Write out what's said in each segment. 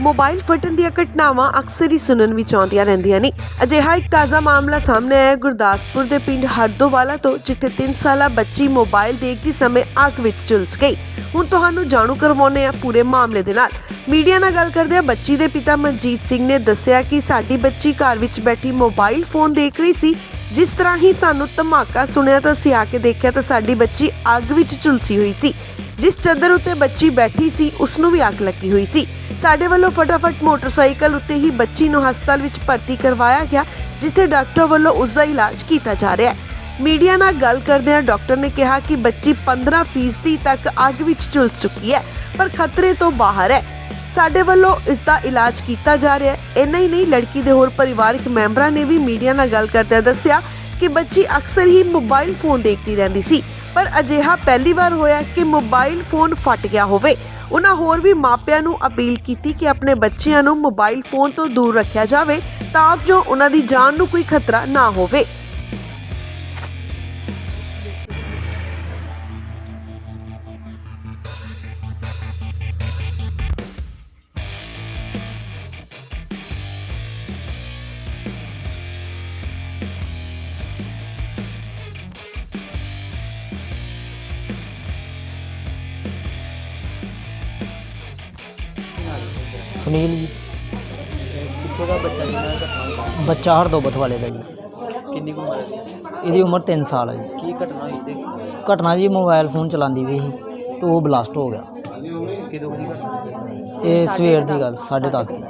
Mobile ਫਟਣ ਦੀਆਂ ਘਟਨਾਵਾਂ ਅਕਸਰ ਹੀ ਸੁਣਨ ਵਿੱਚ ਆਉਂਦੀਆਂ ਰਹਿੰਦੀਆਂ ਨੇ। ਅਜਿਹਾ ਇੱਕ ਤਾਜ਼ਾ ਮਾਮਲਾ ਸਾਹਮਣੇ ਆਇਆ ਗੁਰਦਾਸਪੁਰ ਦੇ ਪਿੰਡ ਹਰਦੋਵਾਲਾ ਤੋਂ, ਜਿੱਥੇ 3 ਸਾਲਾ ਬੱਚੀ ਮੋਬਾਈਲ ਦੇਖਦੀ ਸਮੇਂ ਅੱਗ ਵਿੱਚ ਝੁਲਸ ਗਈ। ਹੁਣ ਤੁਹਾਨੂੰ ਜਾਣੂ ਕਰਵਾਉਂਦੇ ਆ ਪੂਰੇ ਮਾਮਲੇ ਦੇ ਨਾਲ। ਮੀਡੀਆ ਨਾਲ ਗੱਲ ਕਰਦਿਆਂ ਬੱਚੀ ਦੇ ਪਿਤਾ ਮਨਜੀਤ ਸਿੰਘ ਨੇ ਦੱਸਿਆ ਕਿ ਸਾਡੀ ਬੱਚੀ ਘਰ ਵਿੱਚ ਬੈਠੀ ਮੋਬਾਈਲ ਫੋਨ ਦੇਖ ਰਹੀ ਸੀ। ਜਿਸ ਤਰ੍ਹਾਂ ਹੀ ਸਾਨੂੰ ਧਮਾਕਾ ਸੁਣਿਆ ਤਾਂ ਅਸੀਂ ਆ ਕੇ ਦੇਖਿਆ ਤਾਂ ਸਾਡੀ ਬੱਚੀ ਅੱਗ ਵਿੱਚ ਝੁਲਸੀ ਹੋਈ ਸੀ। ਜਿਸ ਚਾਦਰ ਉੱਤੇ ਬੱਚੀ ਬੈਠੀ ਸੀ, ਉਸ ਨੂੰ ਵੀ ਅੱਗ ਲੱਗੀ ਹੋਈ ਸੀ। ਸਾਡੇ ਵੱਲੋਂ ਫਟਾਫਟ ਮੋਟਰਸਾਈਕਲ ਉੱਤੇ ਹੀ ਬੱਚੀ ਨੂੰ ਹਸਪਤਾਲ ਵਿੱਚ ਭਰਤੀ ਕਰਵਾਇਆ ਗਿਆ, ਜਿੱਥੇ ਡਾਕਟਰ ਵੱਲੋਂ ਉਸ ਦਾ ਇਲਾਜ ਕੀਤਾ ਜਾ ਰਿਹਾ ਹੈ। ਮੀਡੀਆ ਨਾਲ ਗੱਲ ਕਰਦਿਆਂ ਡਾਕਟਰ ਨੇ ਕਿਹਾ ਕਿ ਬੱਚੀ 15% ਤੱਕ ਅੱਗ ਵਿੱਚ ਝੁਲਸ ਚੁੱਕੀ ਹੈ, ਪਰ ਖਤਰੇ ਤੋਂ ਬਾਹਰ ਹੈ। ਸਾਡੇ ਵੱਲੋਂ ਇਸ ਦਾ ਇਲਾਜ ਕੀਤਾ ਜਾ ਰਿਹਾ ਹੈ। ਇੰਨਾ ਹੀ ਨਹੀਂ, ਲੜਕੀ ਦੇ ਹੋਰ ਪਰਿਵਾਰਕ ਮੈਂਬਰਾਂ ਨੇ ਵੀ ਮੀਡੀਆ ਨਾਲ ਗੱਲ ਕਰਦਿਆਂ ਦੱਸਿਆ ਕਿ ਬੱਚੀ ਅਕਸਰ ਹੀ ਮੋਬਾਈਲ ਫੋਨ ਦੇਖਦੀ ਰਹਿੰਦੀ ਸੀ। ਪਰ ਅਜਿਹਾ ਪਹਿਲੀ ਵਾਰ ਹੋਇਆ ਕਿ ਮੋਬਾਈਲ ਫੋਨ ਫਟ ਗਿਆ ਹੋਵੇ। ਉਹਨਾਂ ਹੋਰ ਵੀ ਮਾਪਿਆਂ ਨੂੰ ਅਪੀਲ ਕੀਤੀ ਕਿ ਆਪਣੇ ਬੱਚਿਆਂ ਨੂੰ ਮੋਬਾਈਲ ਫੋਨ ਤੋਂ ਦੂਰ ਰੱਖਿਆ ਜਾਵੇ ਤਾਂ ਜੋ ਉਹਨਾਂ ਦੀ ਜਾਨ ਨੂੰ ਕੋਈ ਖਤਰਾ ਨਾ ਹੋਵੇ। ਸੁਨੀਲ ਜੀ। ਕਿੱਥੋਂ ਦਾ ਬੱਚਾ ਜਿਹੜਾ ਘਟਨਾ ਹੋਈ? ਬੱਚਾ ਹਰਦੋਬਤ ਵਾਲੇ ਦਾ ਜੀ। ਕਿੰਨੀ ਕੁ ਉਮਰ ਹੈ? ਇਹਦੀ ਉਮਰ 3 ਸਾਲ ਹੈ ਜੀ। ਕੀ ਘਟਨਾ ਹੋਈ ਤੇ ਘਟਨਾ ਜੀ ਮੋਬਾਈਲ ਫੋਨ ਚਲਾਉਂਦੀ ਵੀ ਸੀ ਤੇ ਉਹ ਬਲਾਸਟ ਹੋ ਗਿਆ। ਕਿਦੋਂ ਦੀ ਘਟਨਾ ਸੀ ਇਹ ਸਵੇਰ ਦੀ ਗੱਲ 10:30 ਦੀ।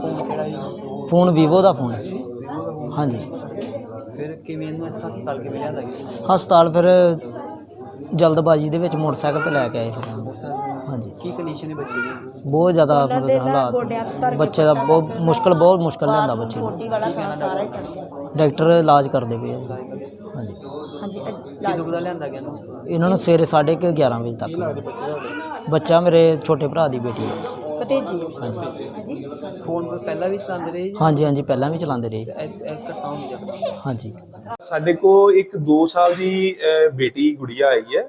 ਫੋਨ ਕਿਹੜਾ ਸੀ ਫੋਨ ਵੀਵੋ ਦਾ ਫੋਨ ਹੈ। ਹਾਂਜੀ। ਫਿਰ ਕਿਵੇਂ ਇਹਨੂੰ ਇੱਥੇ ਹਸਪਤਾਲ ਕਿਵੇਂ ਲਿਆਂਦਾ ਗਿਆ? ਹਸਪਤਾਲ ਫਿਰ ਜਲਦਬਾਜ਼ੀ ਦੇ ਵਿੱਚ ਮੋਟਰਸਾਈਕਲ ਤੇ ਲੈ ਕੇ ਆਏ ਫਿਰ ਹਾਂਜੀ। ਕੀ ਕੰਡੀਸ਼ਨ ਹੈ ਬੱਚੇ ਦੀ? ਬਹੁਤ ਜ਼ਿਆਦਾ ਮਤਲਬ ਹਾਲਾਤ ਬੱਚੇ ਦਾ ਬਹੁਤ ਮੁਸ਼ਕਲ ਬਹੁਤ ਮੁਸ਼ਕਲ ਲੈਂਦਾ ਬੱਚੇ ਨੂੰ। ਡਾਕਟਰ ਇਲਾਜ ਕਰਦੇ ਪਏ ਆ। ਜੀ। ਹਾਂਜੀ ਕਿਦੋਂ ਕੁ ਦਾ ਲਿਆਂਦਾ ਗਿਆ ਇਹਨੂੰ? ਇਹਨਾਂ ਨੂੰ ਸਵੇਰੇ 11:30 ਵਜੇ ਤੱਕ। ਬੱਚਾ ਮੇਰੇ ਛੋਟੇ ਭਰਾ ਦੀ ਬੇਟੀ ਹੈ ਭਤੀਜੀ? ਹਾਂਜੀ। ਫੋਨ ਪਹਿਲਾਂ ਵੀ ਚਲਾਉਂਦੇ ਰਹੇ ਜੀ? ਹਾਂਜੀ ਹਾਂਜੀ ਪਹਿਲਾਂ ਵੀ ਚਲਾਉਂਦੇ ਰਹੇ। ਇਹ ਇਹ ਘਟਨਾ ਹੋਈ ਜਦੋਂ ਹਾਂਜੀ। ਸਾਡੇ ਕੋ ਇੱਕ 2 ਸਾਲ ਦੀ ਬੇਟੀ ਗੁੜੀਆ ਆਈ ਹੈ।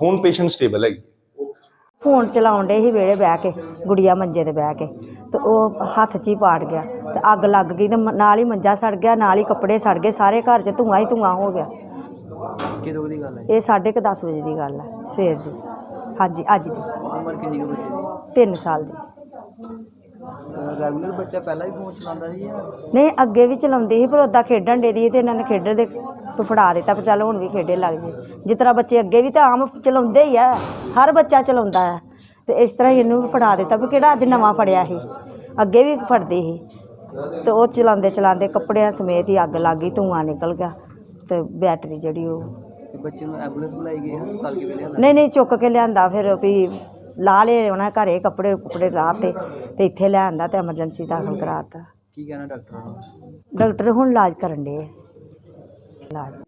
ਹੁਣ ਪੇਸ਼ੈਂਟ ਸਟੇਬਲ ਹੈਗੀ। ਫੋਨ ਚਲਾਉਣ ਡੇ ਸੀ ਵੇੜੇ ਬਹਿ ਕੇ ਗੁੜੀਆ ਮੰਜੇ ਤੇ ਬਹਿ ਕੇ ਤੇ ਉਹ ਹੱਥ 'ਚ ਹੀ ਪਾੜ ਗਿਆ ਤੇ ਅੱਗ ਲੱਗ ਗਈ ਤੇ ਮ- ਨਾਲ ਹੀ ਮੰਜਾ ਸੜ ਗਿਆ ਨਾਲ ਹੀ ਕੱਪੜੇ ਸੜ ਗਏ ਸਾਰੇ ਘਰ 'ਚ ਧੂੰਆਂ ਹੀ ਧੂੰਆਂ ਹੋ ਗਿਆ। ਕਿਦੋਂ ਕੁ ਦੀ ਗੱਲ ਹੈ? ਇਹ 10:30 ਵਜੇ ਦੀ ਗੱਲ ਹੈ ਸਵੇਰ ਦੀ। ਹਾਂਜੀ ਅੱਜ ਦੀ। ਉਮਰ ਕਿੰਨੀ ਕੁ ਬੱਚੇ 3 ਸਾਲ ਦੀ। ਦੀ ਰੈਗੂਲਰ ਬੱਚਾ ਪਹਿਲਾਂ ਵੀ ਫੋਨ ਚਲਾਉਂਦਾ ਸੀ ਜਾਂ? ਨਹੀਂ ਅੱਗੇ ਵੀ ਚਲਾਉਂਦੇ ਸੀ ਪਰ ਉਦਾਂ ਖੇਡਣ ਦੇ ਦੀ ਤੇ ਇਹਨਾਂ ਨੇ ਖੇਡਣ ਦੇ ਤੋਂ ਫੜਾ ਦਿੱਤਾ ਪਰ ਚੱਲ ਹੁਣ ਵੀ ਖੇਡੇ ਲੱਗ ਜੇ। ਜਿਸ ਤਰ੍ਹਾਂ ਬੱਚੇ ਅੱਗੇ ਵੀ ਤਾਂ ਆਮ ਚਲਾਉਂਦੇ ਹੀ ਆ ਹਰ ਬੱਚਾ ਚਲਾਉਂਦਾ ਆ। ਤੇ ਇਸ ਤਰ੍ਹਾਂ ਹੀ ਇਹਨੂੰ ਵੀ ਫੜਾ ਦਿੱਤਾ ਵੀ ਕਿਹੜਾ ਅੱਜ ਨਵਾਂ ਫੜਿਆ ਸੀ। ਅੱਗੇ ਵੀ ਫੜਦੇ ਸੀ। ਤੇ ਉਹ ਚਲਾਉਂਦੇ ਚਲਾਉਂਦੇ ਕੱਪੜਿਆਂ ਸਮੇਤ ਹੀ ਅੱਗ ਲੱਗ ਗਈ ਧੂੰਆਂ ਨਿਕਲ ਗਿਆ। ਤੇ ਬੈਟਰੀ ਜਿਹੜੀ ਉਹ ਤੇ ਬੱਚੇ ਨੂੰ ਐਂਬੂਲੈਂਸ ਬੁਲਾਈ ਗਈ ਹਸਪਤਾਲ ਕਿਵੇਂ ਲਿਆਂਦਾ? ਨਹੀਂ ਨਹੀਂ ਚੁੱਕ ਕੇ ਲਿਆਂਦਾ ਫਿਰ ਵੀ ਲਾ ਲਏ ਉਹਨਾਂ ਘਰੇ ਕੱਪੜੇ ਕੁਪੜੇ ਰਾਹ ਤੇ ਤੇ ਇੱਥੇ ਲਿਆਂਦਾ ਤੇ ਐਮਰਜੈਂਸੀ ਦਾਖਲ ਕਰਾਤਾ। ਕੀ ਕਹਿਣਾ ਡਾਕਟਰਾਂ ਨੂੰ? ਡਾਕਟਰ ਹੁਣ ਇਲਾਜ ਕਰਨ ਦੇ ਇਲਾਜ